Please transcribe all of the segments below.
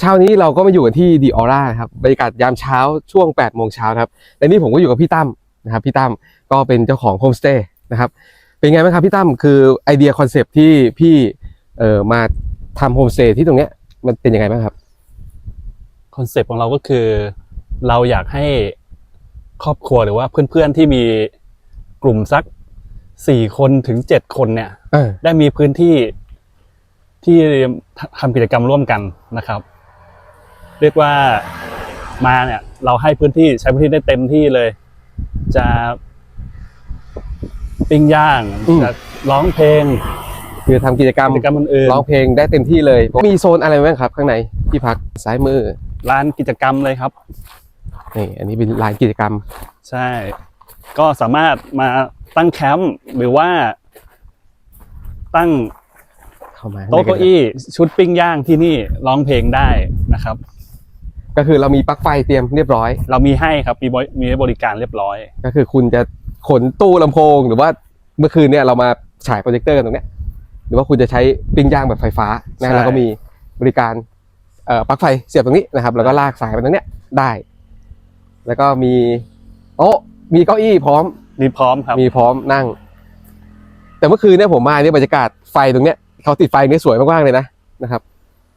เช้านี้เราก็มาอยู่กันที่ดีออร่านะครับบรรยากาศยามเช้าช่วง8ปดโมงเช้านะครับและนี่ผมก็อยู่กับพี่ตั้มนะครับพี่ตั้มก็เป็นเจ้าของโฮมสเตย์นะครับ เป็นไงบ้างครับพี่ตั้มคือไอเดียคอนเซปต์ที่พี่เอ่อมาทำโฮมสเตย์ที่ตรงเนี้ยมันเป็นยังไงบ้างครับคอนเซปต์ของเราก็คือเราอยากให้ครอบครัวหรือว่าเพื่อนๆที่มีกลุ่มสักสี่คนถึงเจ็ดคนเนี่ยเออได้มีพื้นที่ที่ทำกิจกรรมร่วมกันนะครับ เรียกว่ามาเนี่ยเราให้พื้นที่ใช้พื้นที่ได้เต็มที่เลย จะปิ้งย่างจะร้องเพลงคือทำกิจกรรมกิจกรรมอื่นร้องเพลงได้เต็มที่เลย มีโซนอะไรบ้างครับ ข้างในที่พักซ้ายมือๆร้านกิจกรรมเลยครับ นี่อันนี้เป็นลานกิจกรรม ใช่ ก็สามารถมาตั้งแคมป์หรือว่า ตั้งเข้ามาโต๊ะเก้าอี้ชุดปิ้งย่างที่นี่ร้องเพลงได้นะครับ ก็คือเรามีปลั๊กไฟเตรียมเรียบร้อย เรามีให้ครับมีบริมีให้บริการเรียบร้อย ก็คือคุณจะขนตู้ลำโพง หรือว่าเมื่อคืนเนี่ยเรามาฉายโปรเจคเตอร์กันตรงเนี้ยหรือว่าคุณจะใช้ปิ้งย่างแบบไฟฟ้าใช่ นะเราก็มีบริการเอ่อปลั๊กไฟเสียบตรงนี้นะครับ แล้วก็ลากสายมาตรงเนี้ยได้ แล้วก็มีโต๊ะมีเก้าอี้พร้อม มีพร้อมครับมีพร้อมนั่ง แต่เมื่อคืนเนี่ยผมมาเนี่ยบรรยากาศไฟตรงเนี้ยเขาติดไฟเนี่ยสวยมากๆเลยนะนะครับ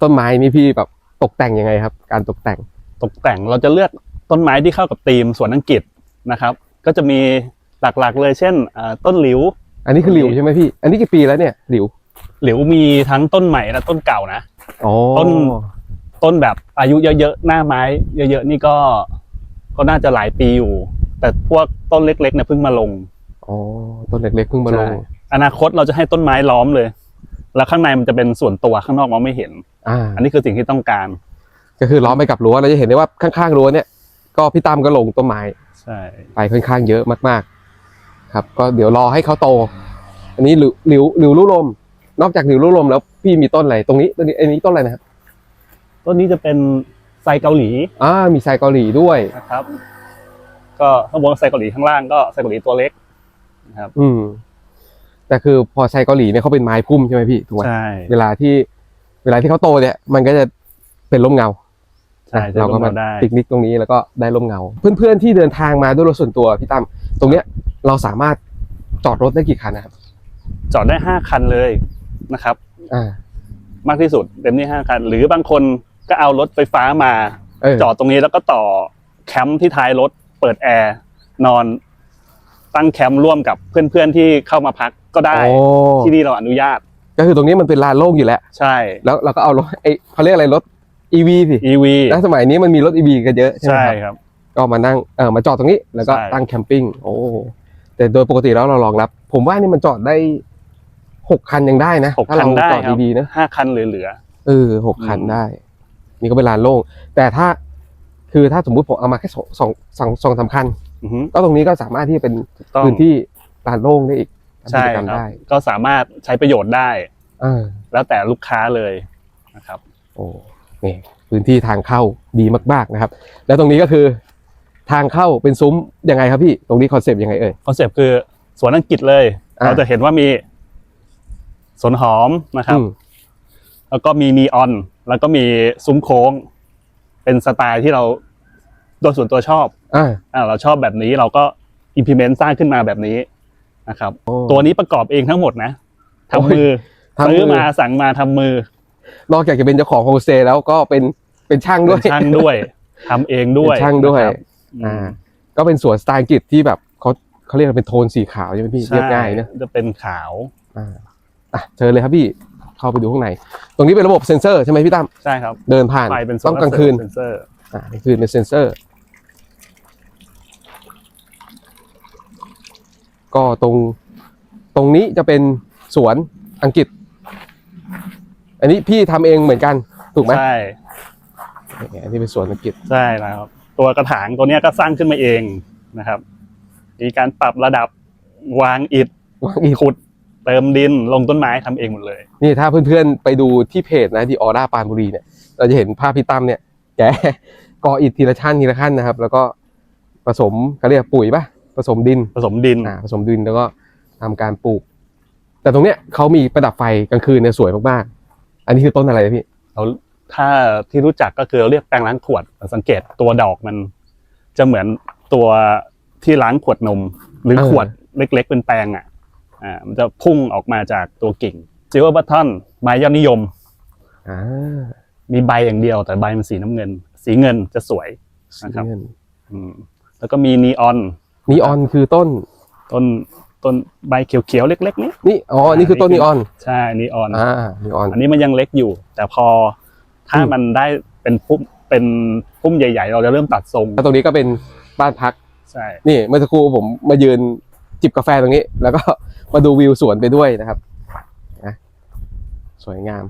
ต้นไม้นี่พี่แบบ ตกแต่งยังไงครับ การตกแต่งตกแต่งเราจะเลือกต้นไม้ที่เข้ากับธีมสวนอังกฤษนะครับ ก็จะมีหลักๆเลยเช่นอ่าต้นหลิว อันนี้คือหลิวใช่ไหมพี่ อันนี้กี่ปีแล้วเนี่ยหลิว หลิวมีทั้งต้นใหม่และต้นเก่านะอ๋อต้นต้นแบบอายุเยอะๆหน้าไม้ เยอะๆนี่ก็ก็น่าจะหลายปีอยู่ แต่พวกต้นเล็กๆเนี่ยเพิ่งมาลงอ๋อต้นเล็กๆเพิ่งมาลงใช่อนาคตเราจะให้ต้นไม้ล้อมเลย แล้วข้างในมันจะเป็นส่วนตัวข้างนอกมองไม่เห็น อ่าอันนี้คือสิ่งที่ต้องการ ก็คือล้อมไปกับรั้วเราจะเห็นได้ว่าข้างๆรั้วเนี่ยก็พี่ตั้มก็ลงต้นไม้ใช่ ไปค่อนข้างเยอะมากๆ ครับ ก็เดี๋ยวรอให้เขาโต อันนี้หลิวหลิวหลิวลู่ลม นอกจากหลิวลู่ลมแล้วพี่มีต้นอะไรตรงนี้ต้นนี้อันนี้ต้นอะไรนะครับต้นนี้จะเป็นไซเกาหลีอ่ามีไซเกาหลีด้วยนะครับ ก็ข้างบนไซเกาหลีข้างล่างก็ไซเกาหลีตัวเล็กนะครับ อืม แต่คือพอไซเกาหลีเนี่ยเขาเป็นไม้พุ่มใช่ไหมพี่ถูกไหมใช่ เวลาที่เวลาที่เขาโตเนี่ยมันก็จะเป็นร่มเงาใช่จะเราก็ลงมามาได้ ปิกนิกตรงนี้แล้วก็ได้ร่มเงา เพื่อนๆที่เดินทางมาด้วยรถส่วนตัวพี่ตั้มตรงเนี้ยเราสามารถจอดรถได้กี่คันนะครับจอดได้ห้าคันเลยนะครับ อ่ามากที่สุดเต็มที่ห้าคัน หรือบางคนก็เอารถไฟฟ้ามาเออจอดตรงนี้แล้วก็ต่อแคมป์ที่ท้ายรถเปิดแอร์นอน ตั้งแคมป์ร่วมกับเพื่อนๆที่เข้ามาพักก็ได้ โอ้ ที่นี่เราอนุญาตก็คือตรงนี้มันเป็นลานโล่งอยู่แล้ว ใช่ แล้วเราก็เอารถไอเขาเรียกอะไรรถ EV สิ EV แล้วสมัยนี้มันมีรถ EV กันเยอะใช่ไหมใช่ครับ ครับ ก็มานั่งเออมาจอดตรงนี้แล้วก็ใช่ ตั้งแคมปิ้งโอ้แต่โดยปกติแล้วเรารองรับ ผมว่านี่มันจอดได้หกคันยังได้นะหกถ้าคัเรานได้จอดครับดีๆนะห้าคันเหลือ เออหกคันอืม ได้ นี่ก็เป็นลานโล่งแต่ถ้าคือถ้าสมมุติผมเอามาแค่สองสองสองสองสามคัญๆอือฮึ ก็ตรงนี้ก็สามารถที่จะเป็นถูกต้องพื้นที่ลานโล่งได้อีกทำใช่กิจกรรมครับได้ก็สามารถใช้ประโยชน์ได้เออแล้วแต่ลูกค้าเลยนะครับ โอ้นี่พื้นที่ทางเข้าดีมากๆนะครับ แล้วตรงนี้ก็คือทางเข้าเป็นซุ้มยังไงครับพี่ ตรงนี้คอนเซปต์ยังไงเอ่ยคอนเซปต์คือสวนอังกฤษเลยอ่าเราจะเห็นว่ามีสวนหอมนะครับอืมแล้วก็มีนีออน แล้วก็มีซุ้มโค้ง เป็นสไตล์ที่เราโดยส่วนตัวชอบ อ่าอ่าเราชอบแบบนี้เราก็ implement สร้างขึ้นมาแบบนี้นะครับ โอ้ตัวนี้ประกอบเองทั้งหมดนะทำมือทำมือ ซื้อมาสั่งมาทำมือนอกจากจะเป็นเจ้าของโฮมสเตย์แล้วก็เป็นเป็นช่างด้เป็วย นช่างด้วยทำเองด้วยเป็นช่างด้วย นะครับอือ่ามก็เป็นสวนสไตล์อังกฤษที่แบบเขาเขาเรียกว่าเป็นโทนสีขาวใช่ไหมพี่เรียบง่ายนะใช่จะเป็นขาวอ่าอะเชิญเลยครับพี่เข้าไปดูข้างใน ตรงนี้เป็นระบบเซ็นเซอร์ใช่ไหมพี่ตั้มใช่ครับเดินผ่านไฟเป็นต้องกลางคืนเซนเซอร์ อ่ากลางคืนเป็นเซ็นเซอร์ ก็ตรงตรงนี้จะเป็นสวนอังกฤษ อันนี้พี่ทำเองเหมือนกันถูกไหมใช่อันนี้เป็นสวนอังกฤษใช่แล้วครับ ตัวกระถางตัวเนี้ยก็สร้างขึ้นมาเองนะครับ มีการปรับระดับวางอิฐวางอีกขุดเติมดินลงต้นไม้ทำเองหมดเลย นี่ถ้าเพื่อนๆไปดูที่เพจนะที่ออร่าปานบุรีเนี่ยเราจะเห็นภาพพี่ตั้มเนี่ยแกก่ออิฐทีละชั้นทีละขั้นนะครับ แล้วก็ผสมเขาเรียกปุ๋ยปะ ผสมดินผสมดินอ่าผสมดินแล้วก็ทำการปลูก แต่ตรงเนี้ยเขามีประดับไฟกลางคืนเนี่ยสวยมากๆ อันนี้คือต้นอะไรนะพี่เราถ้าที่รู้จักก็คือเราเรียกแปรงล้างขวดสังเกตตัวดอกมัน จะเหมือนตัวที่ล้างขวดนม หรือเออขวดเล็ก ๆ เป็นแปรงอะอ่ามันจะพุ่งออกมาจากตัวกิ่งซิลเวอร์บัตทอนไม้ยอดนิยมอ่ามีใบอย่างเดียวแต่ใบมันสีน้ำเงิน สีเงินจะสวยนะครับสีเงินอืมแล้วก็มีนีออน นีออนคือต้น ต้นต้นใบเขียวๆเล็กๆนี้นี่อ๋ออันนี่คือต้นนีออนใช่นีออนอ่านีออน อันนี้มันยังเล็กอยู่ แต่พอถ้าอืมมันได้เป็นพุ่มเป็นพุ่มใหญ่ ๆ เราจะเริ่มตัดทรงแล้วตรงนี้ก็เป็นบ้านพักใช่นี่เมื่อสักครู่ผมมายืนจิบกาแฟตรงนี้ แล้วก็มาดูวิวสวนไปด้วยนะครับนะสวยงาม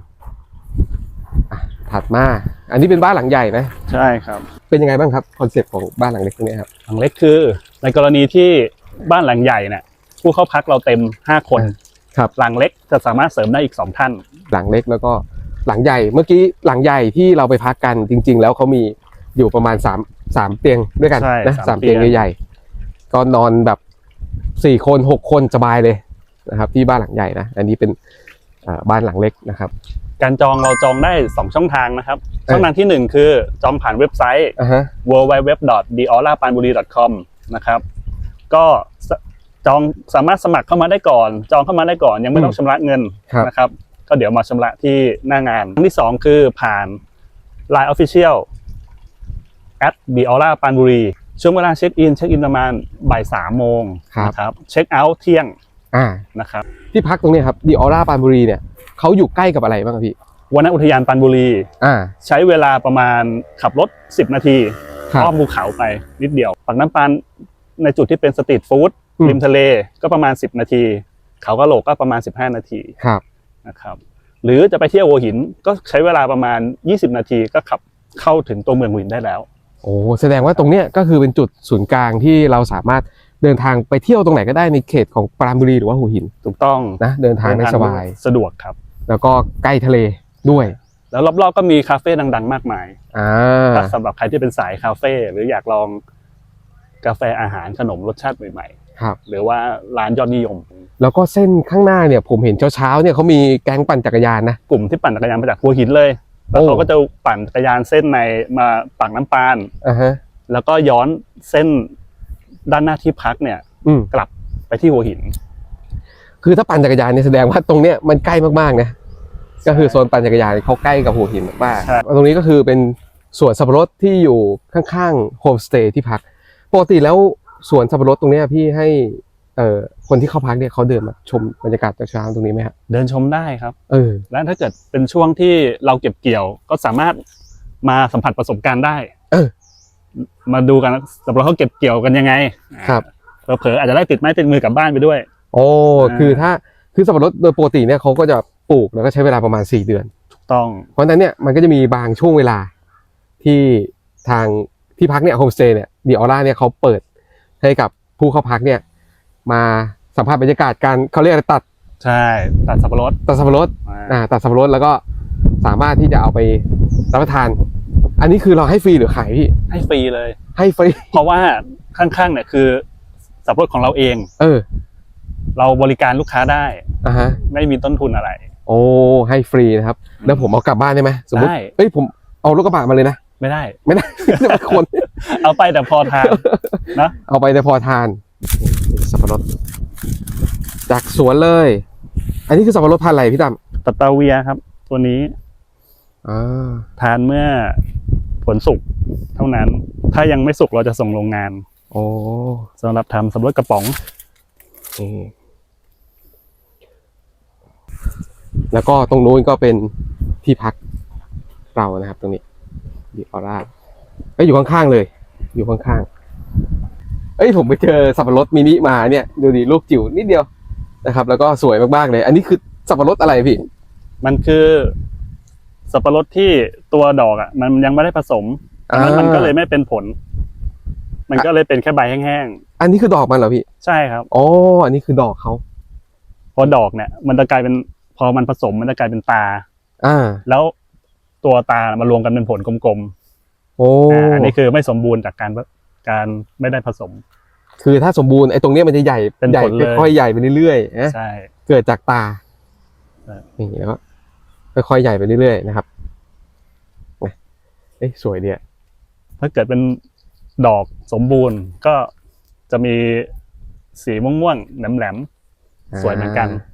อะถัดมา อันนี้เป็นบ้านหลังใหญ่นะ ใช่ครับ เป็นยังไงบ้างครับคอนเซปต์ของบ้านหลังเล็กตรงนี้ครับ หลังเล็กคือ ในกรณีที่บ้านหลังใหญ่เนี่ยผู้เข้าพักเราเต็มห้าคนครับหลังเล็กจะสามารถเสริมได้อีกสองท่าน หลังเล็กแล้วก็หลังใหญ่เมื่อกี้หลังใหญ่ที่เราไปพักกันจริง ๆ แล้วเขามีอยู่ประมาณสามสามเตียงด้วยกันใช่นะสามสามเตียงเตียง ใหญ่ๆก็นอนแบบสี่คนหกคนสบายเลยนะครับ ที่บ้านหลังใหญ่นะอันนี้เป็นเอ่อบ้านหลังเล็กนะครับ การจองเราจองได้สองช่องทางนะครับเออช่องทางที่หนึ่งคือจองผ่านเว็บไซต์ อ่าฮะ www.diolapanburi.com นะครับ ก็สจองสามารถสมัครเข้ามาได้ก่อน จองเข้ามาได้ก่อนยังไม่ต้องชำระเงินครับนะครับ ก็เดี๋ยวมาชำระที่หน้างานครั้งที่สองคือผ่าน Line Official at diola ปานบุรีช่วงเวลาเช็คอินเช็คอินประมาณบ่ายสามโมงครับนะครับเช็คเอาท์เที่ยงอ่านะครับที่พักตรงเนี้ยครับดีออร่าปานบุรีเนี่ยเขาอยู่ใกล้กับอะไรบ้างครับพี่วันนั้นอุทยานปานบุรีอ่าใช้เวลาประมาณขับรถ 10 นาทีครับ อ้อมภูเขาไปนิดเดียวปากน้ำปานในจุดที่เป็นสตรีทฟู้ดอืมริมทะเลก็ประมาณ 10 นาที เขาก็โหลกก็ประมาณ 15 นาทีครับนะครับ หรือจะไปเที่ยวหัวหินก็ใช้เวลาประมาณ 20 นาทีก็ขับเข้าถึงตัวเมืองหัวหินได้แล้ว โอ้แสดงว่าตรงเนี้ยก็คือเป็นจุดศูนย์กลางที่เราสามารถเดินทางไปเที่ยวตรงไหนก็ได้ในเขตของปราณบุรีหรือว่าหัวหิน ถูกต้องนะเดินทางได้สบายสะดวกครับ แล้วก็ใกล้ทะเลด้วย แล้วรอบๆก็มีคาเฟ่ดัง ๆ มากมายอ่าถ้าสำหรับใครที่เป็นสายคาเฟ่หรืออยากลองกาแฟอาหารขนมรสชาติใหม่ครับ ๆ หรือว่าร้านยอดนิยม แล้วก็เส้นข้างหน้าเนี่ยผมเห็นเช้าๆเนี่ยเขามีแก๊งปั่นจักรยานนะ กลุ่มที่ปั่นจักรยานมาจากหัวหินเลย แล้วโอ้เขาก็จะปั่นจักรยานเส้นในมาปากน้ำปาน อ่าฮะ แล้วก็ย้อนเส้นด้านหน้าที่พักเนี่ยอืม กลับไปที่หัวหิน คือถ้าปั่นจักรยานเนี่ยแสดงว่าตรงเนี้ยมันใกล้มากๆนะ ก็คือโซนปั่นจักรยานเขาใกล้กับหัวหินมากใช่ๆตรงนี้ก็คือเป็นสวนสับปะรดที่อยู่ข้างๆโฮมสเตย์ที่พักปกติแล้วสวนสับปะรดตรงเนี้ยพี่ให้เอ่อคนที่เข้าพักเนี่ยเขาเดินมาชมบรรยากาศตอนเช้าตรงนี้ไหมฮะเดินชมได้ครับเออและถ้าเกิดเป็นช่วงที่เราเก็บเกี่ยวก็สามารถมาสัมผัสประสบการณ์ได้ เออ มาดูกันสับปะรดเขาเก็บเกี่ยวกันยังไง ครับอ่าเผลอๆอาจจะได้ติดไม้ติดมือกลับบ้านไปด้วย โอ้อ่าคือถ้าคือสับปะรดโดยปกติเนี่ยเขาก็จะป ลูกแล้วก็ใช้เวลาประมาณ 4 เดือน ถูกต้อง เพราะฉะนั้นเนี่ยมันก็จะมีบางช่วงเวลาที่ทางที่พักเนี่ยโฮมสเตย์เนี่ยดีออร่าเนี่ยเขาเปิดให้กับผู้เข้าพักเนี่ยมาสัมผัสบรรยากาศการเขาเรียกอะไรตัดใช่ตัดสับปะรดตัดสับปะรดอ่าอ่าตัดสับปะรดแล้วก็สามารถที่จะเอาไปรับประทาน อันนี้คือเราให้ฟรีหรือขายพี่ให้ฟรีเลย ให้ฟรี เพราะว่าข้างๆเนี่ยคือสับปะรดของเราเอง เออ เราบริการลูกค้าได้อ่าฮะไม่มีต้นทุนอะไร โอ้ให้ฟรีนะครับ แล้วผมเอากลับบ้านได้ไหมสมมติได้เอ้ยผมเอารถกระบะมาเลยนะไม่ได้ ไม่ได้จะเป็นคนเอาไปแต่พอทานนะเอาไปแต่พอทานนี่สับปะรดจากสวนเลย อันนี้คือสับปะรดพันธุ์อะไรพี่ตั้มตะตาเวียครับ ตัวนี้อ่าทานเมื่อผลสุกเท่านั้น ถ้ายังไม่สุกเราจะส่งโรงงาน โอ้สำหรับทำสับปะรดกระป๋อง นี่ แล้วก็ตรงนู้นก็เป็นที่พักเรานะครับ ตรงนี้ดีออร่าเอ้ยอยู่ข้างๆเลย อยู่ข้างๆเอ้ยผมไปเจอสับปะรดมินิมาเนี่ยดูดิลูกจิ๋วนิดเดียวนะครับ แล้วก็สวยมากๆเลย อันนี้คือสับปะรดอะไรพี่ มันคือสับปะรดที่ตัวดอกอะ มันยังไม่ได้ผสมดังนั้นอ่ามัมันก็เลยไม่เป็นผล มันก็เลยเป็นแค่ใบแห้งอันนี้คือดอกมันเหรอพี่ๆใช่ครับอ๋ออันนี้คือดอกเขาพอดอกเนี่ย มันจะกลายเป็น พอมันผสมมันจะกลายเป็นตา อ่า แล้วตัวตามารวมกันเป็นผลกลมโอ้ๆอ่าอันนี้คือไม่สมบูรณ์จากการการไม่ได้ผสม คือถ้าสมบูรณ์ไอ้ตรงเนี้ยมันจะใหญ่เป็นใหญ่ผลเลย ค่อยๆใหญ่ไปเรื่อยๆนะใช่ เกิดจากตาใช่ นี่แล้วก็ค่อยๆใหญ่ไปเรื่อยๆนะครับอ๊ะสวยเนี่ยถ้าเกิดเป็นดอกสมบูรณ์ก็จะมีสีม่วงๆแหลมๆสวยเหมือนกันอ่า